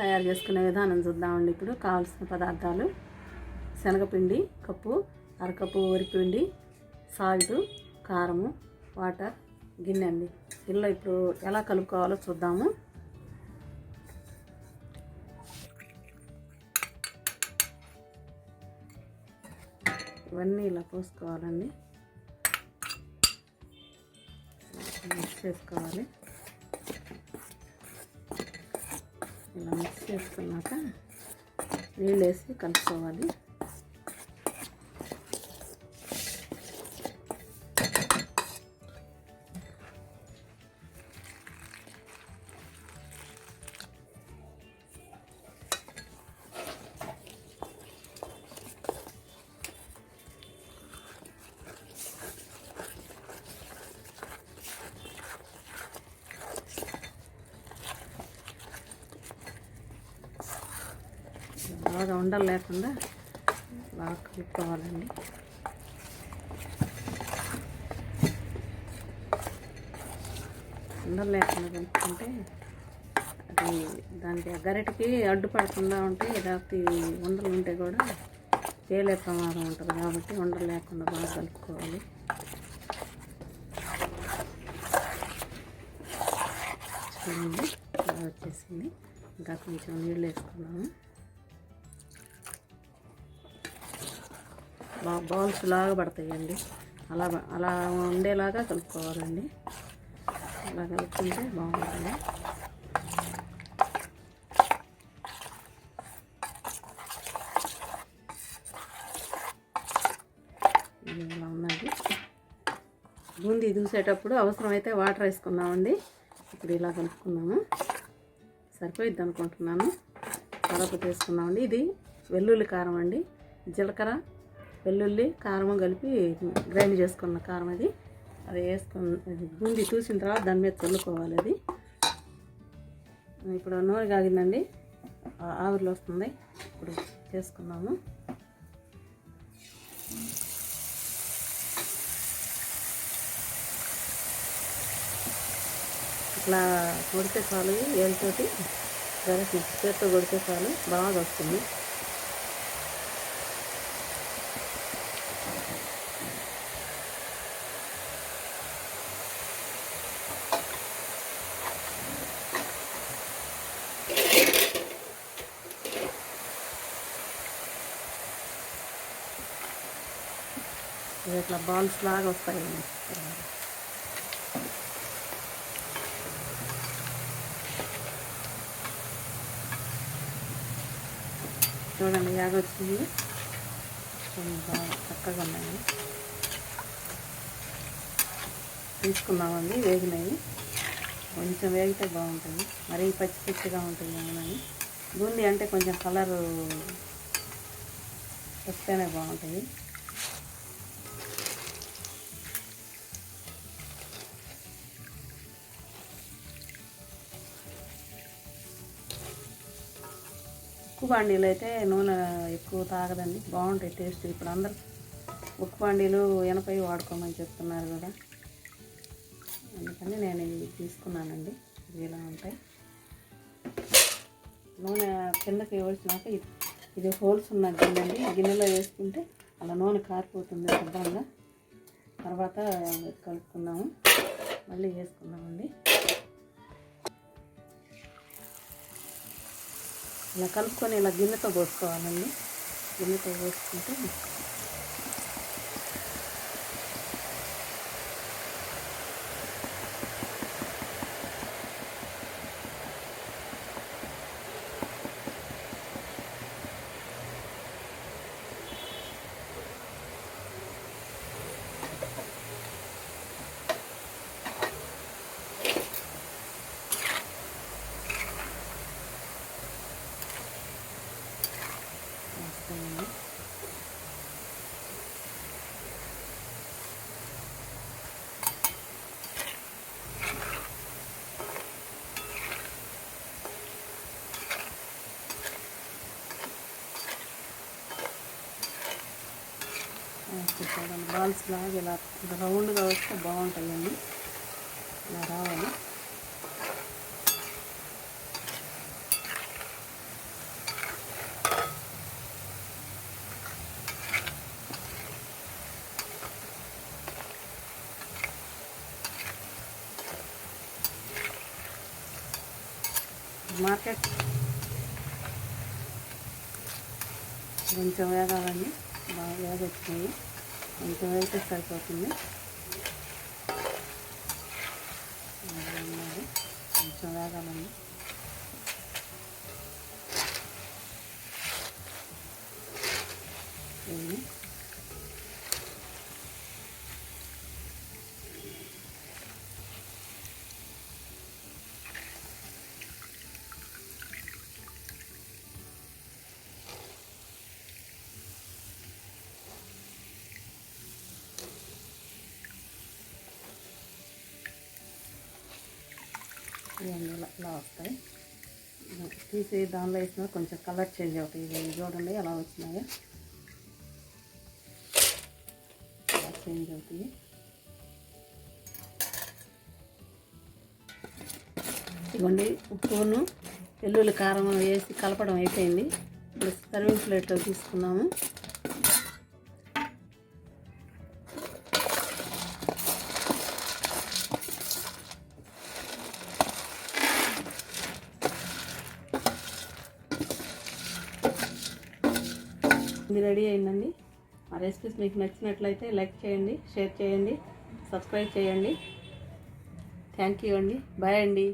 తయారు చేసుకునే విధానం చూద్దామండి ఇప్పుడు. కావాల్సిన పదార్థాలు. శనగపిండి కప్పు అరకప్పు వరిపిండి సాల్ట్ కారము వాటర్ గిన్నె అండి. ఇలా ఇప్పుడు ఎలా కలుపుకోవాలో చూద్దాము. ఇవన్నీ ఇలా పోసుకోవాలండి. మిక్స్ చేసుకోవాలి. ఇలా మిక్స్ చేసుకున్నాక నీళ్ళు వేసి కలుపుకోవాలి. బాగా ఉండలు లేకుండా బాగా కలుపుకోవాలండి. ఉండలు లేకుండా కలుపుకుంటే అది దానికి గరిటకి అడ్డుపడకుండా ఉంటే లేకపోతే ఉండలు ఉంటే కూడా పేలే ప్రమాదం ఉంటుంది కాబట్టి ఉండలు లేకుండా బాగా కలుపుకోవాలి. చూడండి బాగా వచ్చేసింది. ఇంకా కొంచెం నీళ్ళు వేసుకున్నాము బాగా బాల్స్ లాగా పడతాయండి. అలా అలా ఉండేలాగా కలుపుకోవాలండి. అలా కలుపుకుంటే బాగుంటుంది. ఇలా ఉందండి. బూందీ దూసేటప్పుడు అవసరమైతే వాటర్ వేసుకుందామండి. ఇప్పుడు ఇలా కలుపుకున్నాము సరిపోయిద్ది అనుకుంటున్నాను. తర్వాత తీసుకున్నామండి ఇది వెల్లుల్లి కారం అండి. జీలకర్ర వెల్లుల్లి కారం కలిపి గ్రైండ్ చేసుకున్న కారం అది. అది వేసుకుని బూందీ చూసిన తర్వాత దాని మీద చల్లుకోవాలి అది. ఇప్పుడు నూనె కాగిందండి. ఆవిరిలో వస్తుంది. ఇప్పుడు చేసుకున్నాము ఇట్లా కొడితే చాలు ఏళ్ళతోటి గరసి చేత్తో కొడితే చాలు బాగా వస్తుంది. ఇవి ఇట్లా బాల్స్ లాగా వస్తాయండి చూడండి యాగ వచ్చింది. బాగా చక్కగా ఉన్నాయి. తీసుకున్నామండి వేగినాయి. కొంచెం వేగితే బాగుంటుంది. మరీ పచ్చి పచ్చిగా ఉంటుంది ఏమోనని. బూందీ అంటే కొంచెం కలరు వస్తేనే బాగుంటుంది. ఉక్కు బాండీలు అయితే నూనె ఎక్కువ తాగదండి. బాగుంటాయి టేస్ట్. ఇప్పుడు అందరూ ఉక్కు బాండీలు ఎనపై వాడుకోమని చెప్తున్నారు కదా. అందుకని నేను ఇవి తీసుకున్నానండి. ఇవి ఇలా ఉంటాయి. నూనె కిందకి వచ్చినాక ఇది ఇది హోల్స్ ఉన్న గిన్నె అండి గిన్నెలో వేసుకుంటే అలా నూనె కారిపోతుంది శుభ్రంగా. తర్వాత కలుపుకున్నాము మళ్ళీ వేసుకున్నామండి ఇలా కలుపుకొని ఇలా గిన్నెతో పోసుకోవాలండి. గిన్నెతో పోసుకుంటే చూడండి బాల్స్ లాగా ఇలా రౌండ్గా వస్తే బాగుంటుందండి ఇలా రావాలి. మార్కెట్ కొంచెం వేగాలండి. బాగా వేగొచ్చినాయి. కొంచెం వేగితే సరిపోతుంది? కొంచెం వేగాలండి. ఇవి ఇవన్నీ ఇలా వస్తాయి. తీసి దానిలో వేసిన కొంచెం కలర్ చేంజ్ అవుతాయి. ఇవి చూడండి ఎలా వచ్చినాయో. చేంజ్ అవుతాయి. ఇవ్వండి ఉప్పును వెల్లుల్లి కారం వేసి కలపడం అయిపోయింది. ఇప్పుడు సర్వింగ్ ప్లేట్లో తీసుకున్నాము. ఇది రెడీ అయిందండి. మా రెసిపీస్ మీకు నచ్చినట్లయితే లైక్ చేయండి షేర్ చేయండి సబ్స్క్రైబ్ చేయండి. థ్యాంక్ యూ అండి. బాయ్ అండి.